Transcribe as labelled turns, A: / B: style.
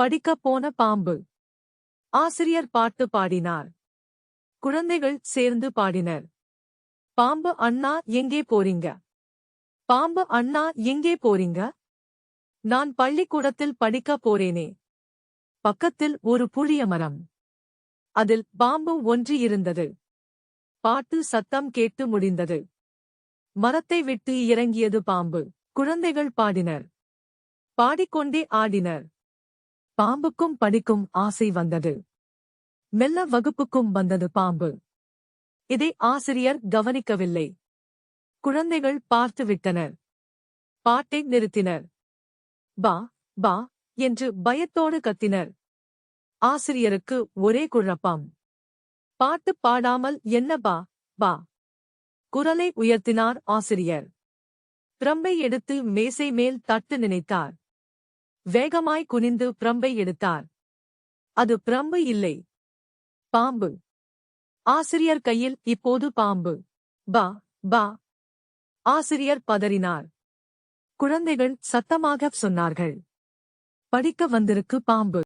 A: படிக்கப் போன பாம்பு. ஆசிரியர் பாட்டு பாடினார். குழந்தைகள் சேர்ந்து பாடினர். பாம்பு அண்ணா எங்கே போறீங்க? பாம்பு அண்ணா எங்கே போறீங்க? நான் பள்ளிக்கூடத்தில் படிக்க போறேனே. பக்கத்தில் ஒரு புளிய மரம். அதில் பாம்பு ஒன்று இருந்தது. பாட்டு சத்தம் கேட்டு முடிந்தது. மரத்தை விட்டு இறங்கியது பாம்பு. குழந்தைகள் பாடினர். பாடிக்கொண்டே ஆடினர். பாம்புக்கும் படிக்கும் ஆசை வந்தது. மெல்ல வகுப்புக்கும் வந்தது பாம்பு. இதை ஆசிரியர் கவனிக்கவில்லை. குழந்தைகள் பார்த்து விட்டனர். பாட்டை நிறுத்தினர். பா பா என்று பயத்தோடு கத்தினர். ஆசிரியருக்கு ஒரே குழப்பம். பாட்டு பாடாமல் என்ன பா பா. குரலை உயர்த்தினார் ஆசிரியர். பிரம்பை எடுத்து மேசை மேல் தட்டு நினைத்தார். வேகமாய் குனிந்து பிரம்பை எடுத்தார். அது பிரம்பு இல்லை. பாம்பு. ஆசிரியர் கையில் இப்போது பாம்பு. பா பா. ஆசிரியர் பதறினார். குழந்தைகள் சத்தமாகச் சொன்னார்கள். படிக்க வந்திருக்கு பாம்பு.